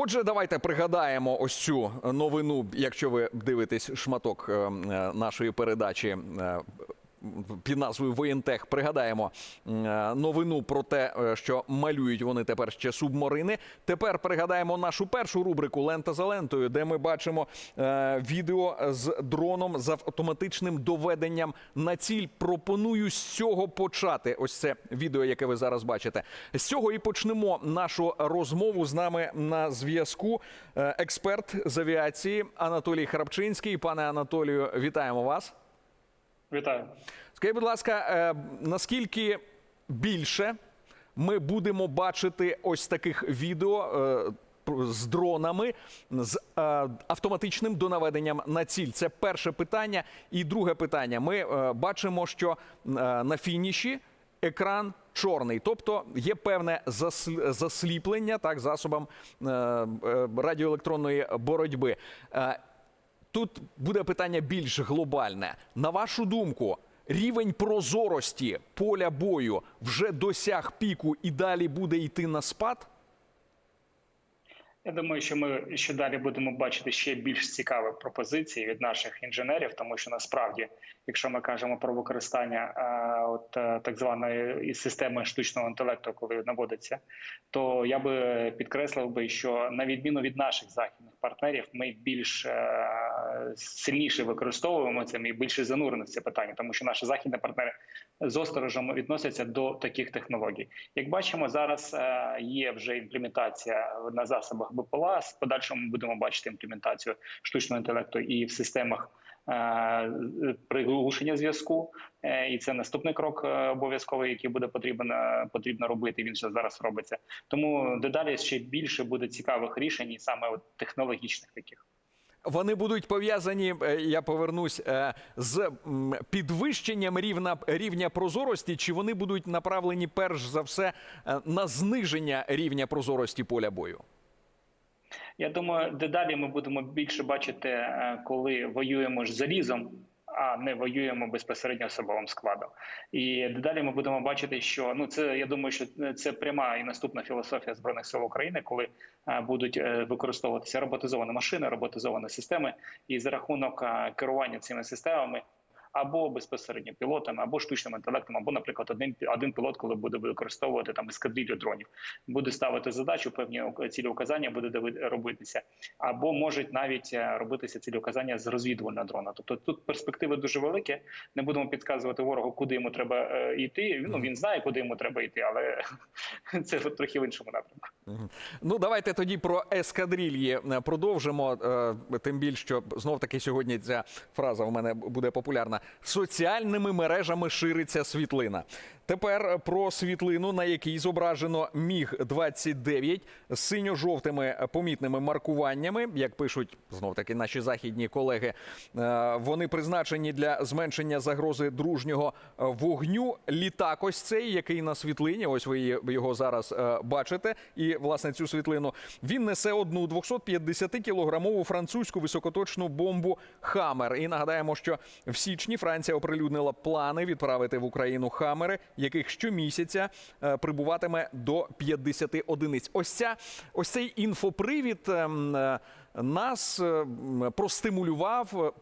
Отже, давайте пригадаємо ось цю новину, якщо ви дивитесь шматок е, е, нашої передачі. Під назвою Воєнтех пригадаємо е, новину про те, е, що малюють вони тепер ще субмарини. Тепер пригадаємо нашу першу рубрику Лента за лентою, де ми бачимо е, відео з дроном з автоматичним доведенням на ціль. Пропоную з цього почати. Ось це відео, яке ви зараз бачите. З цього і почнемо нашу розмову. З нами на зв'язку експерт з авіації Анатолій Храпчинський. Пане Анатолію, вітаємо вас. Вітаю. Скажіть, будь ласка, е, наскільки більше ми будемо бачити ось таких відео е, з дронами з е, автоматичним донаведенням на ціль? Це перше питання. І друге питання. Ми бачимо, що на фініші екран чорний, тобто є певне засл- засліплення так засобам радіоелектронної боротьби. Тут буде питання більш глобальне. На вашу думку, рівень прозорості поля бою вже досяг піку і далі буде йти на спад? Я думаю, що ми ще далі будемо бачити ще більш цікаві пропозиції від наших інженерів, тому що насправді, якщо ми кажемо про використання е, от е, так званої системи штучного інтелекту, коли наводиться, то я би підкреслив би, що на відміну від наших західних партнерів, ми більш е, сильніше використовуємо це і більше занурені в це питання, тому що наші західні партнери з осторожем відносяться до таких технологій. Як бачимо, зараз е, є вже імплементація на засобах БПЛА. З подальшому будемо бачити імплементацію штучного інтелекту і в системах е, приглушення зв'язку. Е, І це наступний крок обов'язковий, який буде потрібен е, потрібно робити. Він вже зараз робиться. Тому дедалі ще більше буде цікавих рішень, і саме технологічних таких. Вони будуть пов'язані, е, я повернусь, е, з підвищенням рівня, рівня прозорості, чи вони будуть направлені перш за все е, на зниження рівня прозорості поля бою? Я думаю, дедалі ми будемо більше бачити, коли воюємо ж залізом. А не воюємо безпосередньо особовим складом, і дедалі ми будемо бачити, що ну це я думаю, що це пряма і наступна філософія збройних сил України, коли е, будуть е, використовуватися роботизовані машини, роботизовані системи, і за рахунок е, керування цими системами або безпосередньо пілотами, або штучним інтелектом, або, наприклад, один один пілот, коли буде використовувати там ескадрилью дронів, буде ставити задачу, певні цілі указання буде робитися, або можуть навіть е, робитися цілі указання з розвідувального дрона. Тобто тут перспективи дуже великі. Не будемо підказувати ворогу, куди йому треба е, йти. Ну він знає, куди йому треба йти, але це трохи в іншому напрямку. Ну, давайте тоді про ескадрильї е, продовжимо. Тим більше, що знов таки сьогодні ця фраза у мене буде популярна. Соціальними мережами шириться світлина. Тепер про світлину, на якій зображено міг 29 з синьо-жовтими помітними маркуваннями, як пишуть знов таки наші західні колеги. Е, Вони призначені для зменшення загрози дружнього е, вогню. Літак ось цей, який на світлині, ось ви його зараз е, бачите. І власне цю світлину він несе одну 250 кілограмову французьку високоточну бомбу Хамер. І нагадаємо, що в січні Франція оприлюднила плани відправити в Україну Хамери, яких щомісяця е, прибуватиме до 50 одиниць. Ось ця ось цей інфопривід. ем, е, Нас е, простимулював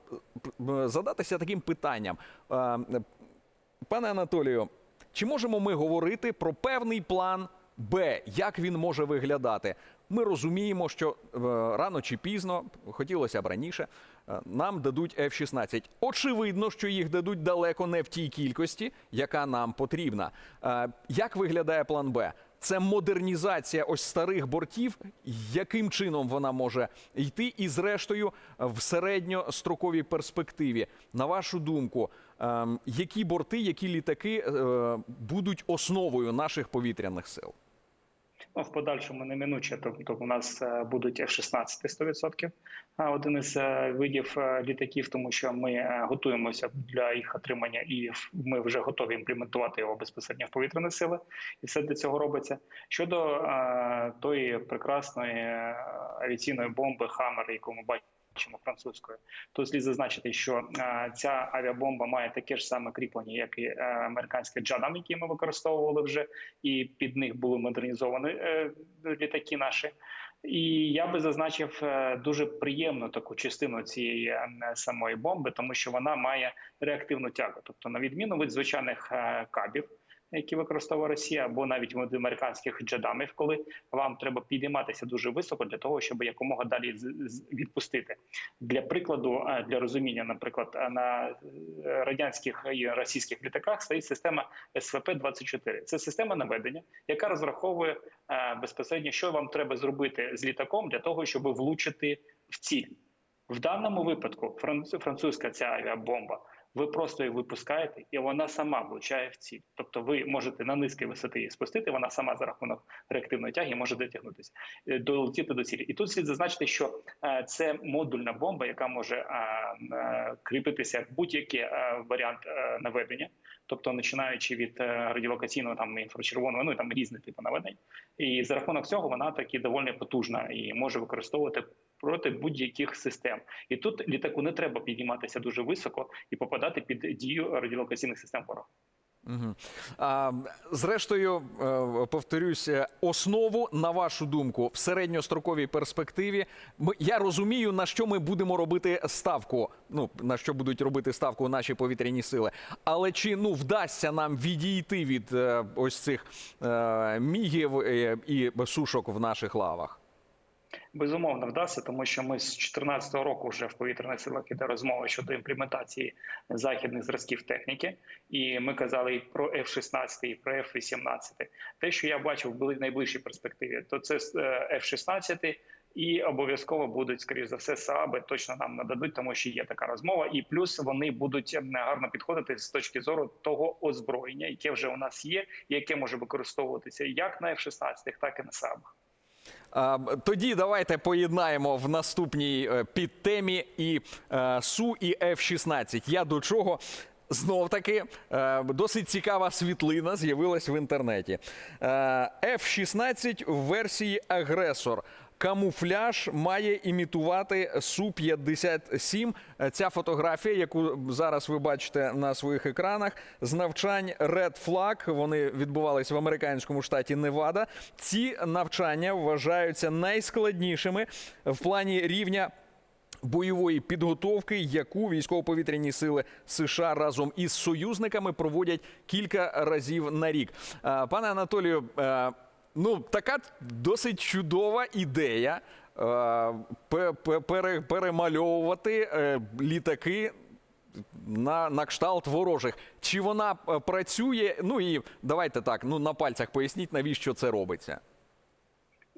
задатися таким питанням. Пане Анатолію, чи можемо ми говорити про певний план Б, як він може виглядати? Ми розуміємо, що рано чи пізно, хотілося б раніше, нам дадуть F-16. Очевидно, що їх дадуть далеко не в тій кількості, яка нам потрібна. Е, Як виглядає план Б? Це модернізація ось старих бортів. Яким чином вона може йти? І зрештою, в середньостроковій перспективі, на вашу думку, ем, які борти, які літаки е, будуть основою наших повітряних сил? Ну, в подальшому неминуче, тобто у нас е, будуть F-16 100%, один із е, видів е, літаків, тому що ми готуємося для їх отримання, і ми вже готові імплементувати його безпосередньо в повітряні сили, і все для цього робиться. Щодо тої прекрасної авіаційної бомби Хаммер, яку ми бачимо. Бачимо французькою, то слід зазначити, що е, ця авіабомба має таке ж саме кріплення, як і е, американське Джадам, які ми використовували вже, і під них були модернізовані е, літаки наші. І я би зазначив дуже приємну таку частину цієї самої бомби, тому що вона має реактивну тягу, тобто на відміну від звичайних кабів. Які використовує Росія, або навіть від американських джедамів, коли вам треба підійматися дуже високо для того, щоб якомога далі відпустити. Для прикладу, е, для розуміння, наприклад, е, на е, радянських і російських літаках стоїть система СВП 24 Це система наведення, яка розраховує безпосередньо, що вам треба зробити з літаком для того, щоб влучити в ціль. В даному випадку франц- французька ця авіабомба. Ви просто її випускаєте, і вона сама влучає в ціль. Тобто, ви можете на низькій висоті її спустити. Вона сама за рахунок реактивної тяги може дотягнутися е, долетіти до цілі. І тут слід зазначити, що е, це модульна бомба, яка може е, кріпитися будь-який варіант наведення, тобто починаючи від радіолокаційного там інфрачервоного, ну і там різних типу наведень. І за рахунок цього вона таки доволі потужна і може використовувати проти будь-яких систем. І тут літаку не треба підійматися дуже високо і попадати під дію радіолокаційних систем ворога. Угу. А, зрештою, е, повторюсь, основу, на вашу думку, в середньостроковій перспективі. Я розумію, на що ми будемо робити ставку. Ну, на що будуть робити ставку наші повітряні сили. Але чи ну вдасться нам відійти від е, ось цих е, мігів і сушок в наших лавах? Безумовно вдасться, тому що ми з 2014 року вже в повітряних силах іде розмова щодо імплементації західних зразків техніки, і ми казали і про F-16, і про F-18. Те, що я бачив в найближчій перспективі, то це е, F-16 і обов'язково будуть, скоріш за все, СААБи точно нам нададуть, тому що є така розмова. І плюс вони будуть е, гарно підходити з точки зору того озброєння, яке вже у нас є, яке може використовуватися як на F-16, так і на СААБах. Тоді давайте поєднаємо в наступній е, підтемі і е, Су, і F-16. Я до чого? Знов таки е, досить цікава світлина з'явилась в інтернеті. Е, F-16 в версії агресор. Камуфляж має імітувати Су-57. Е, Ця фотографія, яку зараз ви бачите на своїх екранах, з навчань Red Flag, вони відбувалися в американському штаті Невада. Ці навчання вважаються найскладнішими в плані рівня бойової підготовки, яку військово-повітряні сили США разом із союзниками проводять кілька разів на рік. Пане Анатолію, е, ну така досить чудова ідея. е, пе- пе- пере- Перемальовувати е, літаки на, на кшталт ворожих. Чи вона е, працює? Ну і давайте так, ну на пальцях поясніть, навіщо це робиться.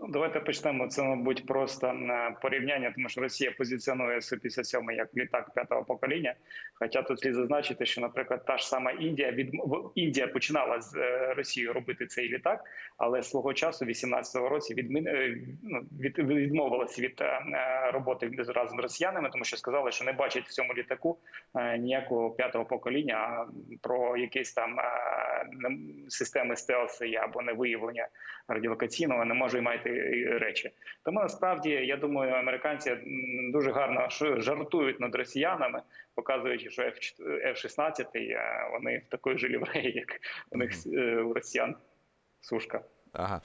Ну, давайте почнемо. Це, мабуть, просто е, порівняння, тому що Росія позиціонує Су-57 як літак п'ятого покоління. Хоча тут слід зазначити, що, наприклад, та ж сама Індія від Індія починала з е, Росією робити цей літак, але свого часу, в 18-го році, відмін... е, ну, від... відмовилася від роботи разом з росіянами, тому що сказали, що не бачать в цьому літаку ніякого п'ятого покоління, про якісь там системи стелсу або невиявлення радіолокаційного не може речі. Тому насправді я думаю, американці дуже гарно жартують над росіянами, показуючи, що F-16 е, вони в такої ж лівреї, як у них е, у росіян сушка. Ага,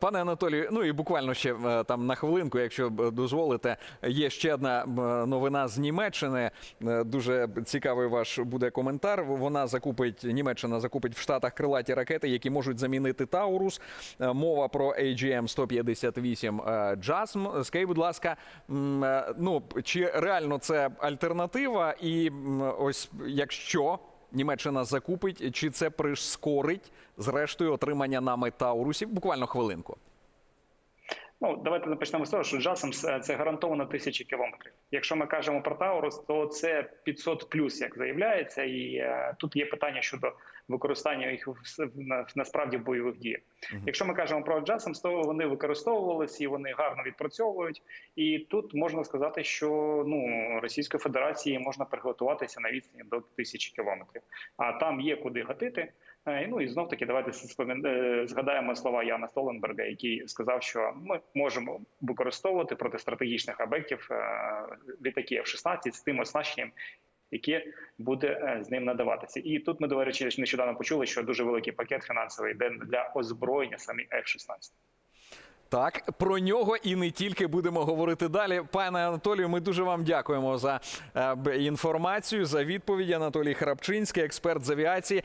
пане Анатолію, ну і буквально ще е, там на хвилинку, якщо дозволите, є ще одна новина з Німеччини. Е, Дуже цікавий ваш буде коментар. Вона закупить Німеччина закупить в Штатах крилаті ракети, які можуть замінити Таурус. Е, Мова про AGM-158 е, JASM. Скажіть, будь ласка, е, ну чи реально це альтернатива? І ось якщо Німеччина закупить, чи це прискорить зрештою отримання нами Таурусів? Буквально хвилинку. Ну, давайте почнемо з того, що джасом це гарантовано тисячі кілометрів. Якщо ми кажемо про Таурус, то це 500 плюс, як заявляється, і е, тут є питання щодо використання їх насправді в бойових діях. Якщо ми кажемо про джасом, то вони використовувалися і вони гарно відпрацьовують. І тут можна сказати, що ну Російської Федерації можна приготуватися на відстані до тисячі кілометрів. А там є куди гатити. Е, Ну і знов таки давайте е, згадаємо слова Яна Столенберга, який сказав, що ми можемо використовувати проти стратегічних об'єктів е, літаки F-16 з тим оснащенням, яке буде е, з ним надаватися. І тут ми, до речі, нещодавно почули, що дуже великий пакет фінансовий йде для озброєння самі F-16. Так, про нього і не тільки будемо говорити далі. Пане Анатолію, ми дуже вам дякуємо за е, інформацію, за відповіді. Анатолій Храпчинський, експерт з авіації.